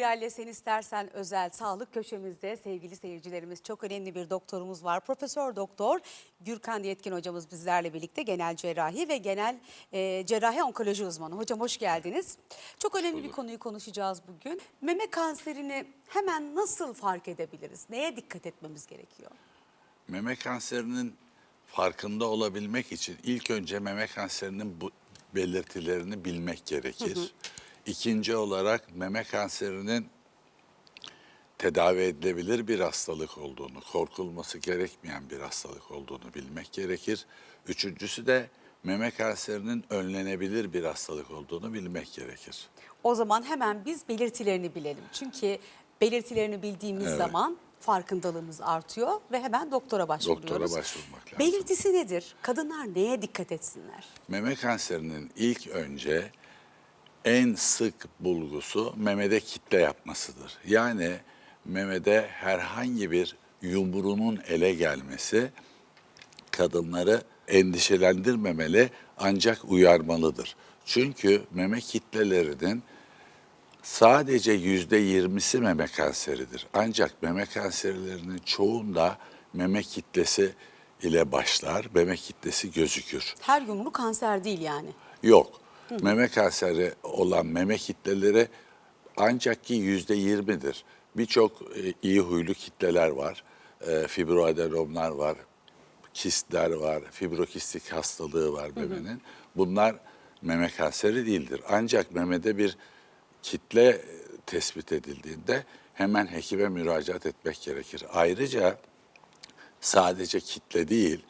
Değerli Sen İstersen özel sağlık köşemizde sevgili seyircilerimiz çok önemli bir doktorumuz var. Profesör Doktor Gürkan Yetkin hocamız bizlerle birlikte genel cerrahi ve genel e, cerrahi onkoloji uzmanı. Hocam hoş geldiniz. Çok önemli bir konuyu konuşacağız bugün. Meme kanserini hemen nasıl fark edebiliriz? Neye dikkat etmemiz gerekiyor? Meme kanserinin farkında olabilmek için ilk önce meme kanserinin bu belirtilerini bilmek gerekir. İkinci olarak meme kanserinin tedavi edilebilir bir hastalık olduğunu, korkulması gerekmeyen bir hastalık olduğunu bilmek gerekir. Üçüncüsü de meme kanserinin önlenebilir bir hastalık olduğunu bilmek gerekir. O zaman hemen biz belirtilerini bilelim. Çünkü belirtilerini bildiğimiz Evet. zaman farkındalığımız artıyor ve hemen doktora başvuruyoruz. Doktora başvurmak lazım. Belirtisi nedir? Kadınlar neye dikkat etsinler? Meme kanserinin ilk önce en sık bulgusu memede kitle yapmasıdır. Yani memede herhangi bir yumruğunun ele gelmesi kadınları endişelendirmemeli ancak uyarmalıdır. Çünkü meme kitlelerinin sadece yüzde yirmisi meme kanseridir. Ancak meme kanserlerinin çoğunda meme kitlesi ile başlar, meme kitlesi gözükür. Her yumru kanser değil yani. Yok. Meme kanseri olan meme kitleleri ancak ki yüzde yirmidir. Birçok e, iyi huylu kitleler var. E, fibroadenomlar var, kistler var, fibrokistik hastalığı var memenin. Bunlar meme kanseri değildir. Ancak memede bir kitle e, tespit edildiğinde hemen hekime müracaat etmek gerekir. Ayrıca sadece kitle değil,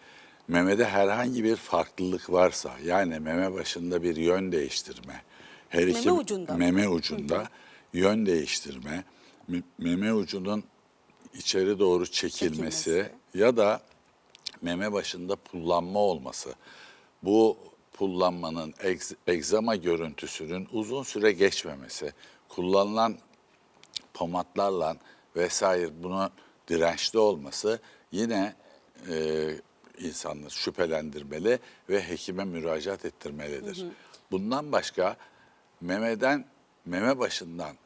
memede herhangi bir farklılık varsa, yani meme başında bir yön değiştirme, her Meme iki ucunda meme ucunda yön değiştirme, me- meme ucunun içeri doğru çekilmesi, Çekilmesi. ya da meme başında pullanma olması. Bu pullanmanın egz- egzama görüntüsünün uzun süre geçmemesi, kullanılan pomatlarla vesaire bunu dirençli olması yine e, insanları şüphelendirmeli ve hekime müracaat ettirmelidir. Bundan başka memeden, meme başından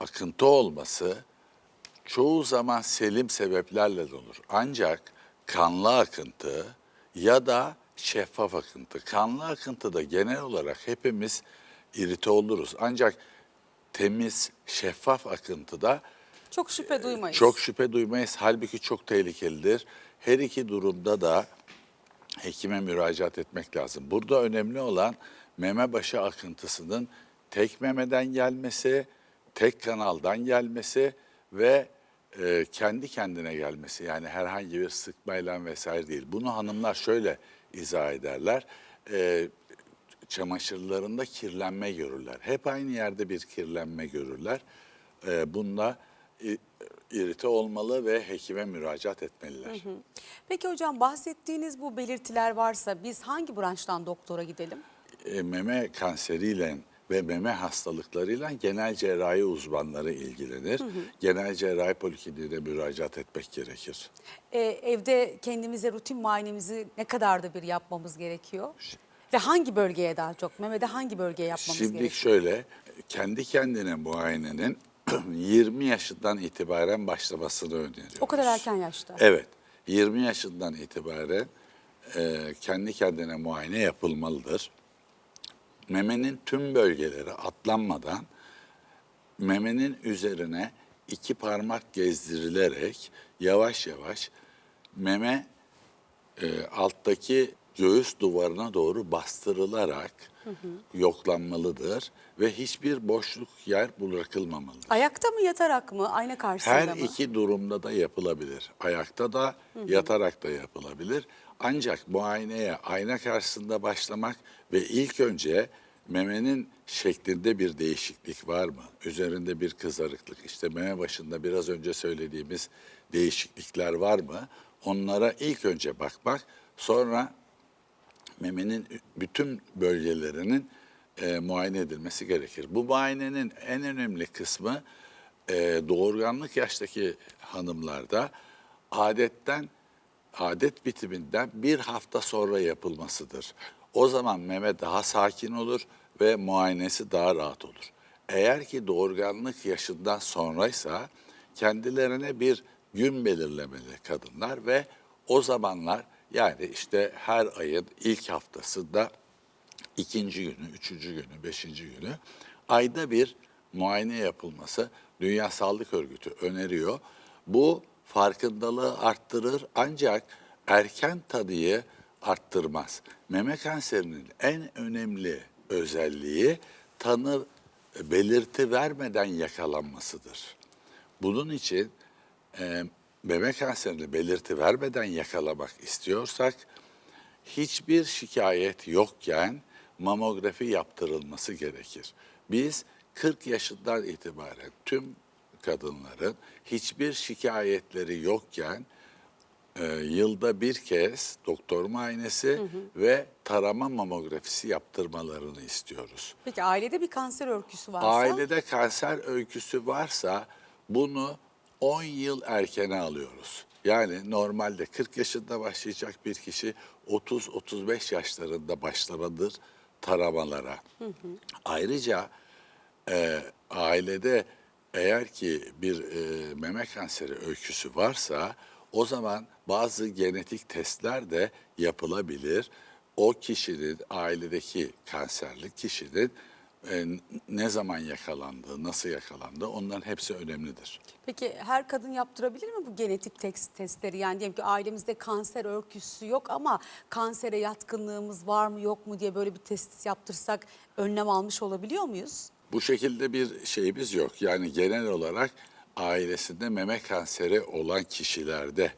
akıntı olması çoğu zaman selim sebeplerle de olur. Ancak kanlı akıntı ya da şeffaf akıntı. Kanlı akıntıda genel olarak hepimiz irite oluruz. Ancak temiz, şeffaf akıntıda Çok şüphe duymayız. çok şüphe duymayız. Halbuki çok tehlikelidir. Her iki durumda da hekime müracaat etmek lazım. Burada önemli olan meme başı akıntısının tek memeden gelmesi, tek kanaldan gelmesi ve e, kendi kendine gelmesi. Yani herhangi bir sıkmayla vesaire değil. Bunu hanımlar şöyle izah ederler. E, çamaşırlarında kirlenme görürler. Hep aynı yerde bir kirlenme görürler. E, bunda i- irite olmalı ve hekime müracaat etmeliler. Peki hocam bahsettiğiniz bu belirtiler varsa biz hangi branştan doktora gidelim? E, meme kanseriyle ve meme hastalıklarıyla genel cerrahi uzmanları ilgilenir. Genel cerrahi polikliniğine müracaat etmek gerekir. Ee, evde kendimize rutin muayenemizi ne kadar da bir yapmamız gerekiyor? Ve hangi bölgeye daha çok? Memede hangi bölgeye yapmamız Şimdi gerekiyor? şöyle, kendi kendine muayenenin 20 yaşından itibaren başlamasını öneriyoruz. O kadar erken yaşta. Evet, 20 yaşından itibaren e, kendi kendine muayene yapılmalıdır. Memenin tüm bölgeleri atlanmadan memenin üzerine iki parmak gezdirilerek yavaş yavaş meme e, alttaki göğüs duvarına doğru bastırılarak yoklanmalıdır ve hiçbir boşluk yer bırakılmamalıdır. Ayakta mı yatarak mı? Ayna karşısında Her mı? iki durumda da yapılabilir. Ayakta da, yatarak da yapılabilir. Ancak muayeneye ayna karşısında başlamak ve ilk önce memenin şeklinde bir değişiklik var mı? Üzerinde bir kızarıklık, işte meme başında biraz önce söylediğimiz değişiklikler var mı? Onlara ilk önce bakmak, sonra memenin bütün bölgelerinin e, muayene edilmesi gerekir. Bu muayenenin en önemli kısmı e, doğurganlık yaştaki hanımlarda adetten adet bitiminden bir hafta sonra yapılmasıdır. O zaman meme daha sakin olur ve muayenesi daha rahat olur. Eğer ki doğurganlık yaşından sonraysa kendilerine bir gün belirlemeli kadınlar ve o zamanlar yani işte her ayın ilk haftasında ikinci günü, üçüncü günü, beşinci günü ayda bir muayene yapılması Dünya Sağlık Örgütü öneriyor. Bu farkındalığı arttırır ancak erken tanıyı arttırmaz. Meme kanserinin en önemli özelliği tanı belirti vermeden yakalanmasıdır. Bunun için e, meme kanserini belirti vermeden yakalamak istiyorsak hiçbir şikayet yokken mamografi yaptırılması gerekir. Biz 40 yaşından itibaren tüm kadınların hiçbir şikayetleri yokken e, yılda bir kez doktor muayenesi ve tarama mamografisi yaptırmalarını istiyoruz. Peki ailede bir kanser öyküsü varsa? Ailede kanser öyküsü varsa bunu 10 yıl erkene alıyoruz. Yani normalde 40 yaşında başlayacak bir kişi 30-35 yaşlarında başlamadır taramalara. Ayrıca e, ailede eğer ki bir e, meme kanseri öyküsü varsa o zaman bazı genetik testler de yapılabilir. O kişinin ailedeki kanserli kişinin e, ne zaman yakalandığı, nasıl yakalandığı onların hepsi önemlidir. Peki her kadın yaptırabilir mi bu genetik test, testleri? Yani diyelim ki ailemizde kanser öyküsü yok ama kansere yatkınlığımız var mı yok mu diye böyle bir test yaptırsak önlem almış olabiliyor muyuz? Bu şekilde bir şeyimiz yok. Yani genel olarak ailesinde meme kanseri olan kişilerde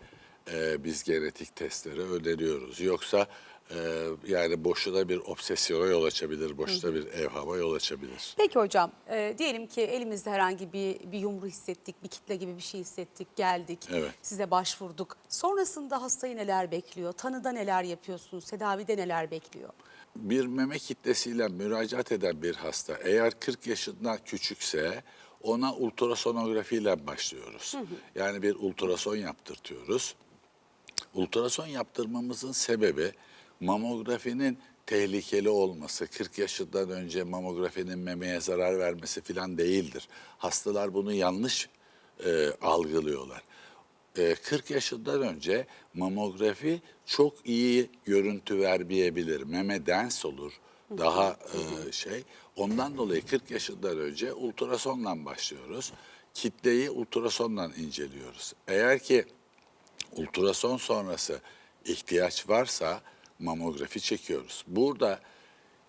e, biz genetik testleri öneriyoruz. Yoksa e, yani boşuna bir obsesyona yol açabilir, boşuna bir evhama yol açabilir. Peki hocam e, diyelim ki elimizde herhangi bir, bir yumru hissettik, bir kitle gibi bir şey hissettik, geldik, Evet. size başvurduk. Sonrasında hastayı neler bekliyor? Tanıda neler yapıyorsunuz? Tedavide neler bekliyor? bir meme kitlesiyle müracaat eden bir hasta eğer 40 yaşından küçükse ona ultrasonografiyle başlıyoruz. Yani bir ultrason yaptırtıyoruz. Ultrason yaptırmamızın sebebi mamografinin tehlikeli olması, 40 yaşından önce mamografinin memeye zarar vermesi filan değildir. Hastalar bunu yanlış e, algılıyorlar. E, 40 yaşından önce mamografi çok iyi görüntü vermeyebilir. Meme dens olur, daha e, şey. Ondan dolayı 40 yaşından önce ultrasonla başlıyoruz. Kitleyi ultrasonla inceliyoruz. Eğer ki ultrason sonrası ihtiyaç varsa mamografi çekiyoruz. Burada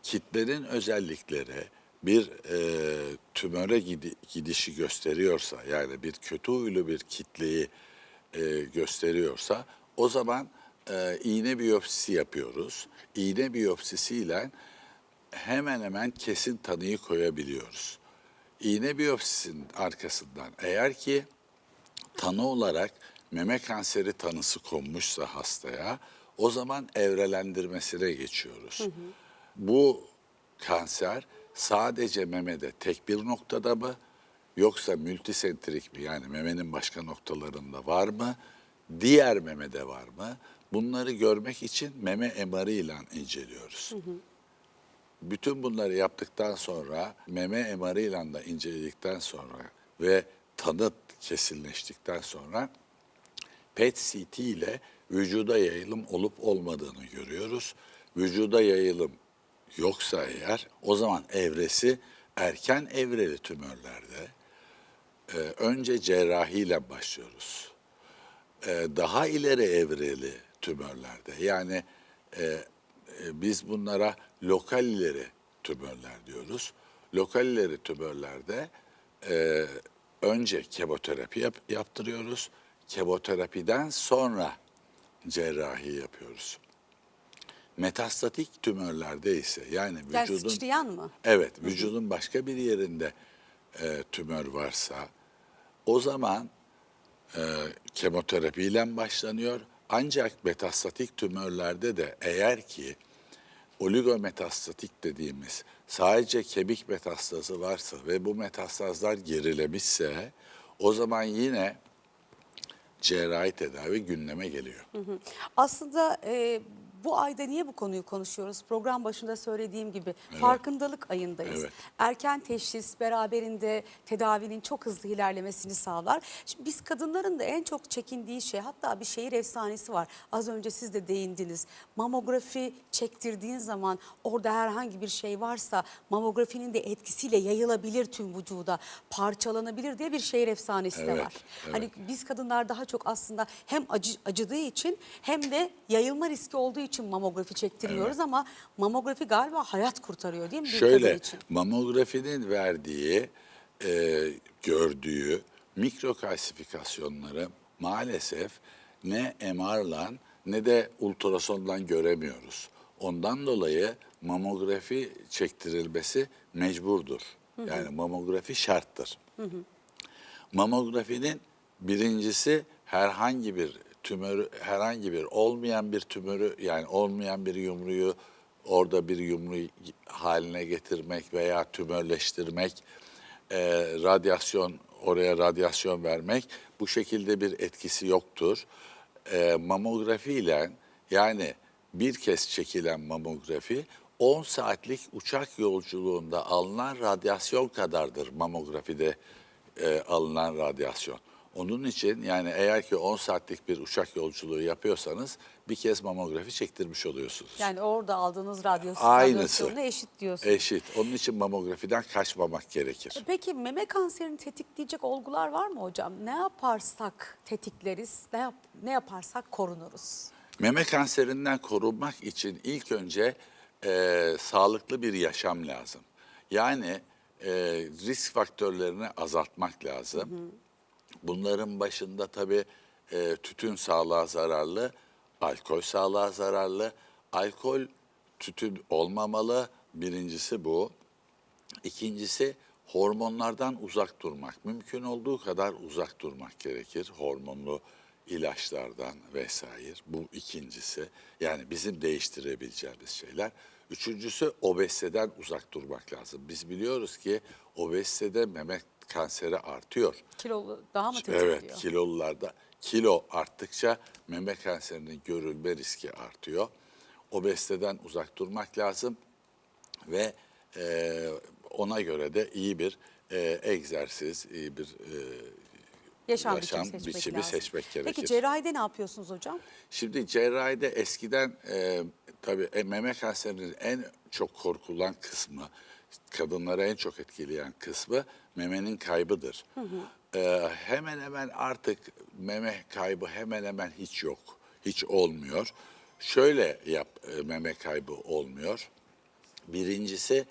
kitlenin özellikleri bir e, tümöre gidi- gidişi gösteriyorsa yani bir kötü huylu bir kitleyi e, gösteriyorsa o zaman e, iğne biyopsisi yapıyoruz. İğne biyopsisiyle hemen hemen kesin tanıyı koyabiliyoruz. İğne biyopsisinin arkasından eğer ki tanı olarak meme kanseri tanısı konmuşsa hastaya o zaman evrelendirmesine geçiyoruz. Bu kanser sadece memede tek bir noktada mı yoksa multisentrik mi yani memenin başka noktalarında var mı? Diğer memede var mı? Bunları görmek için meme MR'ı ile inceliyoruz. Bütün bunları yaptıktan sonra meme MR'ı ile de inceledikten sonra ve tanı kesinleştikten sonra PET-CT ile vücuda yayılım olup olmadığını görüyoruz. Vücuda yayılım yoksa eğer o zaman evresi erken evreli tümörlerde e, önce cerrahiyle başlıyoruz. E, daha ileri evreli tümörlerde yani e, e, biz bunlara lokal ileri tümörler diyoruz. Lokal ileri tümörlerde e, önce kemoterapi yap- yaptırıyoruz. Kemoterapiden sonra cerrahi yapıyoruz. Metastatik tümörlerde ise yani vücudun sıçrayan mı? Evet, vücudun başka bir yerinde e, tümör varsa o zaman e, kemoterapiyle başlanıyor. Ancak metastatik tümörlerde de eğer ki oligometastatik dediğimiz sadece kemik metastazı varsa ve bu metastazlar gerilemişse o zaman yine cerrahi tedavi gündeme geliyor. Aslında e, bu ayda niye bu konuyu konuşuyoruz? Program başında söylediğim gibi farkındalık ayındayız. Evet. Erken teşhis beraberinde tedavinin çok hızlı ilerlemesini sağlar. Şimdi biz kadınların da en çok çekindiği şey hatta bir şehir efsanesi var. Az önce siz de değindiniz. Mamografi çektirdiğin zaman orada herhangi bir şey varsa mamografinin de etkisiyle yayılabilir tüm vücuda, parçalanabilir diye bir şehir efsanesi de Evet, var. evet. Hani biz kadınlar daha çok aslında hem acı, acıdığı için hem de yayılma riski olduğu için mamografi çektiriyoruz ama mamografi galiba hayat kurtarıyor değil mi bir kadın Şöyle için? mamografinin verdiği, e, gördüğü mikrokalsifikasyonları maalesef ne MR'la ne de ultrasondan göremiyoruz. Ondan dolayı mamografi çektirilmesi mecburdur. Yani mamografi şarttır. Mamografinin birincisi herhangi bir tümörü, herhangi bir olmayan bir tümörü yani olmayan bir yumruyu orada bir yumru haline getirmek veya tümörleştirmek, e, radyasyon oraya radyasyon vermek bu şekilde bir etkisi yoktur. E, mamografi ile yani bir kez çekilen mamografi 10 saatlik uçak yolculuğunda alınan radyasyon kadardır mamografide e, alınan radyasyon. Onun için yani eğer ki 10 saatlik bir uçak yolculuğu yapıyorsanız bir kez mamografi çektirmiş oluyorsunuz. Yani orada aldığınız radyasyon, Aynısı. radyasyonla eşit diyorsun. Eşit. Onun için mamografiden kaçmamak gerekir. Peki meme kanserini tetikleyecek olgular var mı hocam? Ne yaparsak tetikleriz, ne, yap- ne yaparsak korunuruz? Meme kanserinden korunmak için ilk önce e, sağlıklı bir yaşam lazım. Yani e, risk faktörlerini azaltmak lazım. Bunların başında tabii e, tütün sağlığa zararlı, alkol sağlığa zararlı. Alkol, tütün olmamalı. Birincisi bu. İkincisi hormonlardan uzak durmak. Mümkün olduğu kadar uzak durmak gerekir. Hormonlu ilaçlardan vesaire. Bu ikincisi. Yani bizim değiştirebileceğimiz şeyler. Üçüncüsü obeziteden uzak durmak lazım. Biz biliyoruz ki obezitede meme kanseri artıyor. Kilo daha mı tetikliyor? Evet, kilolularda kilo arttıkça meme kanserinin görülme riski artıyor. Obeziteden uzak durmak lazım ve e, ona göre de iyi bir e, egzersiz, iyi bir e, Yaşam, yaşam biçimi seçmek biçimi lazım. seçmek gerekir. Peki cerrahide ne yapıyorsunuz hocam? Şimdi cerrahide eskiden e, tabii e, meme kanserinin en çok korkulan kısmı, kadınları en çok etkileyen kısmı memenin kaybıdır. E, hemen hemen artık meme kaybı hemen hemen hiç yok, hiç olmuyor. Şöyle yap e, meme kaybı olmuyor. Birincisi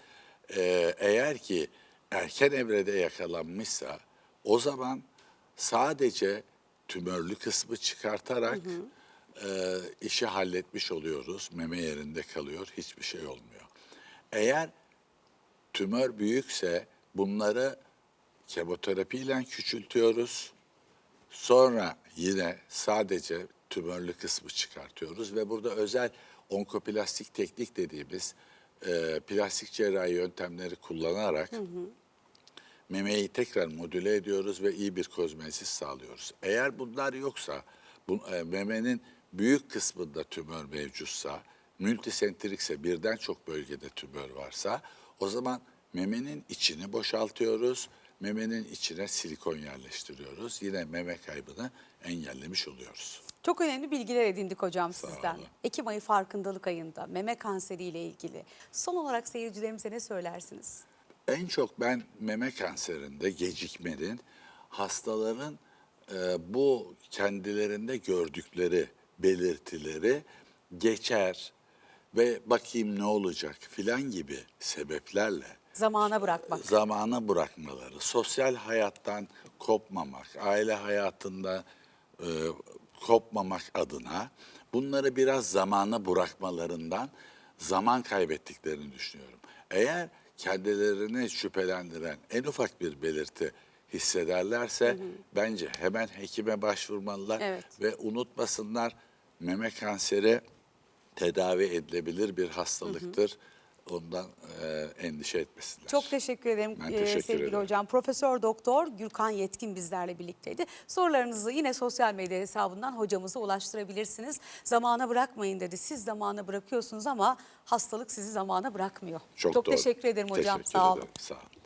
e, eğer ki erken evrede yakalanmışsa o zaman sadece tümörlü kısmı çıkartarak e, işi halletmiş oluyoruz. Meme yerinde kalıyor, hiçbir şey olmuyor. Eğer tümör büyükse bunları kemoterapiyle küçültüyoruz. Sonra yine sadece tümörlü kısmı çıkartıyoruz ve burada özel onkoplastik teknik dediğimiz e, plastik cerrahi yöntemleri kullanarak memeyi tekrar modüle ediyoruz ve iyi bir kozmesis sağlıyoruz. Eğer bunlar yoksa, bu, e, memenin büyük kısmında tümör mevcutsa, multisentrikse birden çok bölgede tümör varsa o zaman memenin içini boşaltıyoruz. Memenin içine silikon yerleştiriyoruz. Yine meme kaybını engellemiş oluyoruz. Çok önemli bilgiler edindik hocam sizden. olun. Ekim ayı farkındalık ayında meme kanseriyle ilgili. Son olarak seyircilerimize ne söylersiniz? En çok ben meme kanserinde gecikmenin hastaların e, bu kendilerinde gördükleri belirtileri geçer ve bakayım ne olacak filan gibi sebeplerle Zamana bırakmak. zamana bırakmaları, sosyal hayattan kopmamak, aile hayatında e, kopmamak adına bunları biraz zamana bırakmalarından zaman kaybettiklerini düşünüyorum. Eğer kendilerini şüphelendiren en ufak bir belirti hissederlerse bence hemen hekime başvurmalılar Evet. ve unutmasınlar meme kanseri tedavi edilebilir bir hastalıktır. ondan e, endişe etmesinler. Çok teşekkür ederim Ben e, teşekkür sevgili ederim. hocam. Profesör Doktor Gürkan Yetkin bizlerle birlikteydi. Sorularınızı yine sosyal medya hesabından hocamıza ulaştırabilirsiniz. Zamana bırakmayın dedi. Siz zamana bırakıyorsunuz ama hastalık sizi zamana bırakmıyor. Çok, doğru. teşekkür ederim hocam. Teşekkür Sağ olun. ederim. Sağ olun.